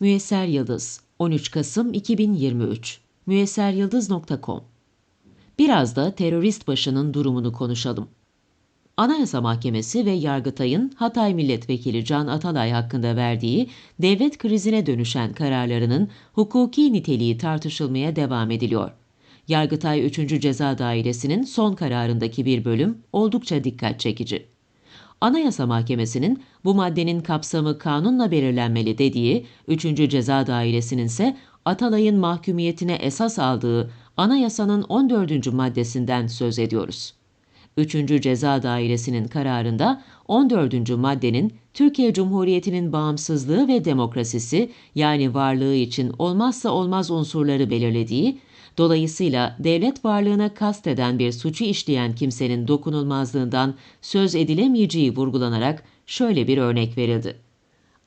Müyesser Yıldız 13 Kasım 2023 müyesseryıldız.com Biraz da terörist başının durumunu konuşalım. Anayasa Mahkemesi ve Yargıtay'ın Hatay Milletvekili Can Atalay hakkında verdiği devlet krizine dönüşen kararlarının hukuki niteliği tartışılmaya devam ediliyor. Yargıtay 3. Ceza Dairesi'nin son kararındaki bir bölüm oldukça dikkat çekici. Anayasa Mahkemesi'nin bu maddenin kapsamı kanunla belirlenmeli dediği 3. Ceza Dairesi'nin ise Atalay'ın mahkumiyetine esas aldığı anayasanın 14. maddesinden söz ediyoruz. 3. Ceza Dairesi'nin kararında 14. maddenin Türkiye Cumhuriyeti'nin bağımsızlığı ve demokrasisi yani varlığı için olmazsa olmaz unsurları belirlediği, dolayısıyla devlet varlığına kasteden bir suçu işleyen kimsenin dokunulmazlığından söz edilemeyeceği vurgulanarak şöyle bir örnek verildi.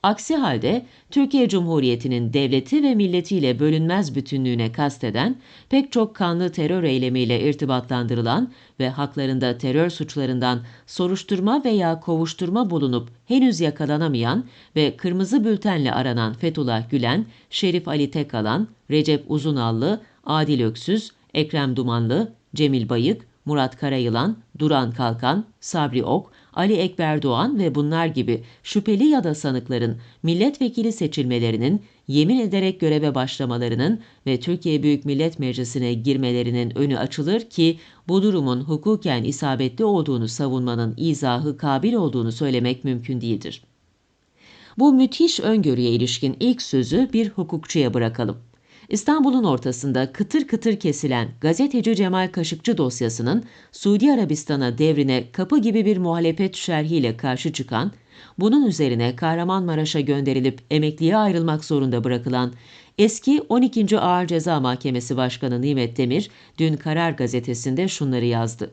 Aksi halde Türkiye Cumhuriyeti'nin devleti ve milletiyle bölünmez bütünlüğüne kasteden, pek çok kanlı terör eylemiyle irtibatlandırılan ve haklarında terör suçlarından soruşturma veya kovuşturma bulunup henüz yakalanamayan ve kırmızı bültenle aranan Fethullah Gülen, Şerif Ali Tekalan, Recep Uzunallı, Adil Öksüz, Ekrem Dumanlı, Cemil Bayık, Murat Karayılan, Duran Kalkan, Sabri Ok, Ali Ekber Doğan ve bunlar gibi şüpheli ya da sanıkların milletvekili seçilmelerinin, yemin ederek göreve başlamalarının ve Türkiye Büyük Millet Meclisi'ne girmelerinin önü açılır ki bu durumun hukuken isabetli olduğunu savunmanın izahı kabil olduğunu söylemek mümkün değildir. Bu müthiş öngörüye ilişkin ilk sözü bir hukukçuya bırakalım. İstanbul'un ortasında kıtır kıtır kesilen gazeteci Cemal Kaşıkçı dosyasının Suudi Arabistan'a devrine kapı gibi bir muhalefet şerhiyle karşı çıkan, bunun üzerine Kahramanmaraş'a gönderilip emekliye ayrılmak zorunda bırakılan eski 12. Ağır Ceza Mahkemesi Başkanı Nimet Demir dün Karar Gazetesi'nde şunları yazdı.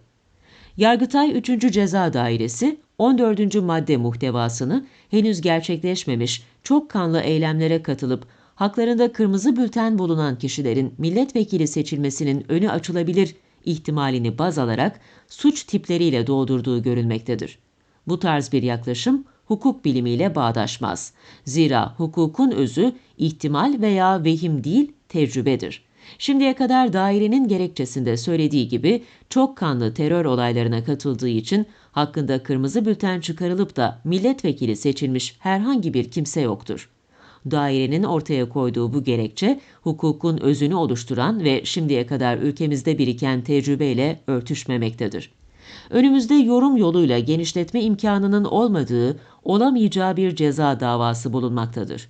Yargıtay 3. Ceza Dairesi 14. madde muhtevasını henüz gerçekleşmemiş çok kanlı eylemlere katılıp haklarında kırmızı bülten bulunan kişilerin milletvekili seçilmesinin önü açılabilir ihtimalini baz alarak suç tipleriyle doldurduğu görülmektedir. Bu tarz bir yaklaşım hukuk bilimiyle bağdaşmaz. Zira hukukun özü ihtimal veya vehim değil, tecrübedir. Şimdiye kadar dairenin gerekçesinde söylediği gibi çok kanlı terör olaylarına katıldığı için hakkında kırmızı bülten çıkarılıp da milletvekili seçilmiş herhangi bir kimse yoktur dairenin ortaya koyduğu bu gerekçe hukukun özünü oluşturan ve şimdiye kadar ülkemizde biriken tecrübeyle örtüşmemektedir. Önümüzde yorum yoluyla genişletme imkanının olmadığı, olamayacağı bir ceza davası bulunmaktadır.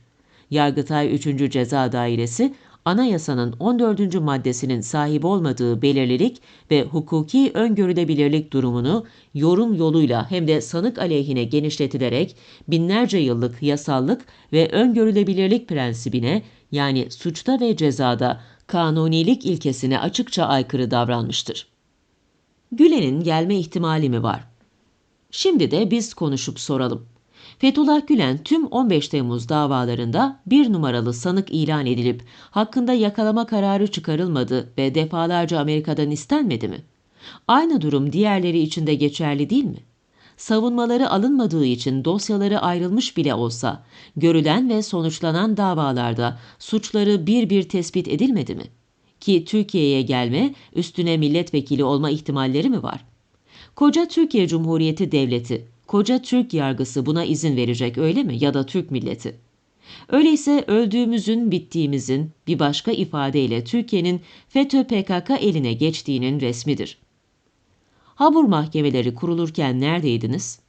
Yargıtay 3. Ceza Dairesi anayasanın 14. maddesinin sahip olmadığı belirlilik ve hukuki öngörülebilirlik durumunu yorum yoluyla hem de sanık aleyhine genişletilerek binlerce yıllık yasallık ve öngörülebilirlik prensibine yani suçta ve cezada kanunilik ilkesine açıkça aykırı davranmıştır. Gülen'in gelme ihtimali mi var? Şimdi de biz konuşup soralım. Fethullah Gülen tüm 15 Temmuz davalarında bir numaralı sanık ilan edilip hakkında yakalama kararı çıkarılmadı ve defalarca Amerika'dan istenmedi mi? Aynı durum diğerleri için de geçerli değil mi? Savunmaları alınmadığı için dosyaları ayrılmış bile olsa, görülen ve sonuçlanan davalarda suçları bir bir tespit edilmedi mi? Ki Türkiye'ye gelme, üstüne milletvekili olma ihtimalleri mi var? Koca Türkiye Cumhuriyeti Devleti, koca Türk yargısı buna izin verecek öyle mi ya da Türk milleti? Öyleyse öldüğümüzün, bittiğimizin bir başka ifadeyle Türkiye'nin FETÖ PKK eline geçtiğinin resmidir. Habur mahkemeleri kurulurken neredeydiniz?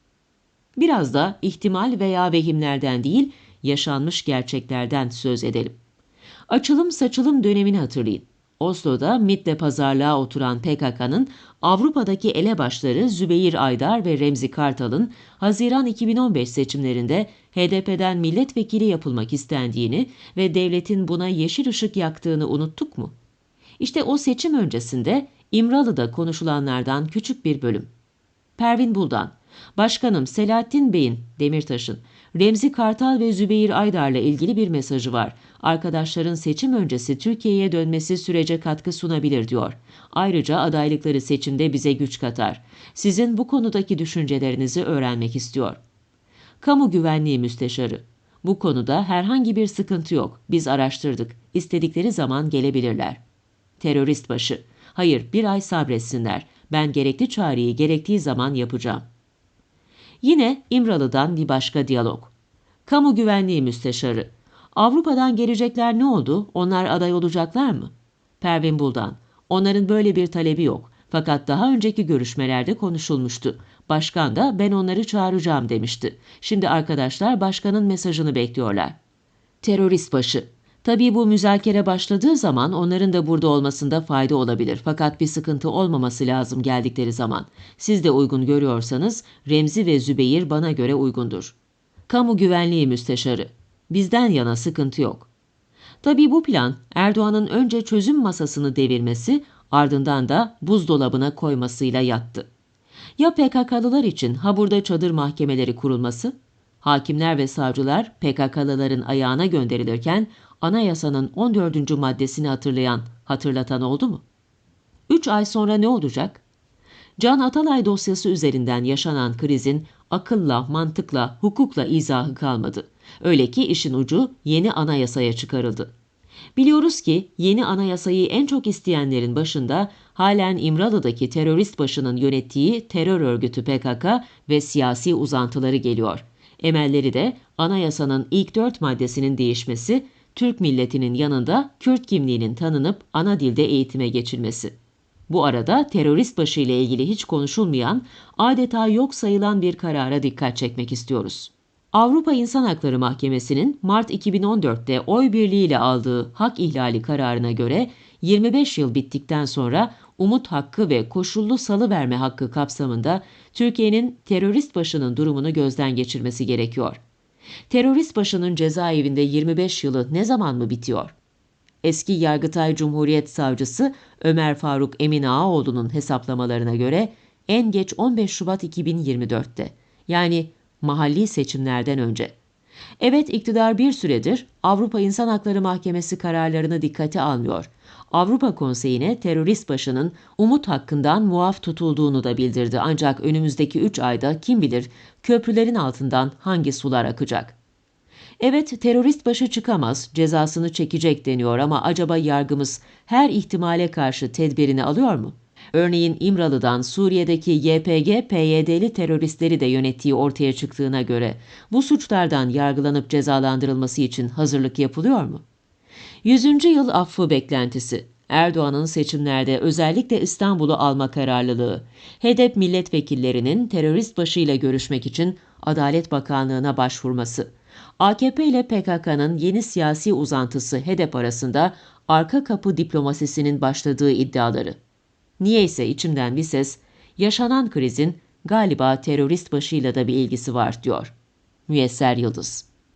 Biraz da ihtimal veya vehimlerden değil, yaşanmış gerçeklerden söz edelim. Açılım saçılım dönemini hatırlayın. Oslo'da MIT'le pazarlığa oturan PKK'nın Avrupa'daki elebaşları Zübeyir Aydar ve Remzi Kartal'ın Haziran 2015 seçimlerinde HDP'den milletvekili yapılmak istendiğini ve devletin buna yeşil ışık yaktığını unuttuk mu? İşte o seçim öncesinde İmralı'da konuşulanlardan küçük bir bölüm. Pervin Buldan, Başkanım Selahattin Bey'in, Demirtaş'ın, Remzi Kartal ve Zübeyir Aydar'la ilgili bir mesajı var. Arkadaşların seçim öncesi Türkiye'ye dönmesi sürece katkı sunabilir diyor. Ayrıca adaylıkları seçimde bize güç katar. Sizin bu konudaki düşüncelerinizi öğrenmek istiyor. Kamu Güvenliği Müsteşarı Bu konuda herhangi bir sıkıntı yok. Biz araştırdık. İstedikleri zaman gelebilirler. Terörist başı. Hayır, bir ay sabretsinler. Ben gerekli çağrıyı gerektiği zaman yapacağım. Yine İmralı'dan bir başka diyalog. Kamu Güvenliği Müsteşarı. Avrupa'dan gelecekler ne oldu? Onlar aday olacaklar mı? Pervin Buldan. Onların böyle bir talebi yok. Fakat daha önceki görüşmelerde konuşulmuştu. Başkan da ben onları çağıracağım demişti. Şimdi arkadaşlar başkanın mesajını bekliyorlar. Terörist başı. Tabii bu müzakere başladığı zaman onların da burada olmasında fayda olabilir. Fakat bir sıkıntı olmaması lazım geldikleri zaman. Siz de uygun görüyorsanız Remzi ve Zübeyir bana göre uygundur. Kamu Güvenliği Müsteşarı. Bizden yana sıkıntı yok. Tabii bu plan Erdoğan'ın önce çözüm masasını devirmesi ardından da buzdolabına koymasıyla yattı. Ya PKK'lılar için ha burada çadır mahkemeleri kurulması? Hakimler ve savcılar PKK'lıların ayağına gönderilirken anayasanın 14. maddesini hatırlayan, hatırlatan oldu mu? 3 ay sonra ne olacak? Can Atalay dosyası üzerinden yaşanan krizin akılla, mantıkla, hukukla izahı kalmadı. Öyle ki işin ucu yeni anayasaya çıkarıldı. Biliyoruz ki yeni anayasayı en çok isteyenlerin başında halen İmralı'daki terörist başının yönettiği terör örgütü PKK ve siyasi uzantıları geliyor. Emelleri de anayasanın ilk dört maddesinin değişmesi, Türk milletinin yanında Kürt kimliğinin tanınıp ana dilde eğitime geçilmesi. Bu arada terörist başı ile ilgili hiç konuşulmayan, adeta yok sayılan bir karara dikkat çekmek istiyoruz. Avrupa İnsan Hakları Mahkemesi'nin Mart 2014'te oy birliğiyle aldığı hak ihlali kararına göre 25 yıl bittikten sonra umut hakkı ve koşullu salı verme hakkı kapsamında Türkiye'nin terörist başının durumunu gözden geçirmesi gerekiyor. Terörist başının cezaevinde 25 yılı ne zaman mı bitiyor? Eski Yargıtay Cumhuriyet Savcısı Ömer Faruk Emin Ağaoğlu'nun hesaplamalarına göre en geç 15 Şubat 2024'te yani mahalli seçimlerden önce. Evet iktidar bir süredir Avrupa İnsan Hakları Mahkemesi kararlarını dikkate almıyor. Avrupa Konseyi'ne terörist başının umut hakkından muaf tutulduğunu da bildirdi. Ancak önümüzdeki 3 ayda kim bilir köprülerin altından hangi sular akacak. Evet terörist başı çıkamaz, cezasını çekecek deniyor ama acaba yargımız her ihtimale karşı tedbirini alıyor mu? Örneğin İmralı'dan Suriye'deki YPG, PYD'li teröristleri de yönettiği ortaya çıktığına göre bu suçlardan yargılanıp cezalandırılması için hazırlık yapılıyor mu? 100. yıl affı beklentisi Erdoğan'ın seçimlerde özellikle İstanbul'u alma kararlılığı, HDP milletvekillerinin terörist başıyla görüşmek için Adalet Bakanlığı'na başvurması, AKP ile PKK'nın yeni siyasi uzantısı HDP arasında arka kapı diplomasisinin başladığı iddiaları. Niyeyse içimden bir ses, yaşanan krizin galiba terörist başıyla da bir ilgisi var diyor. Müyesser Yıldız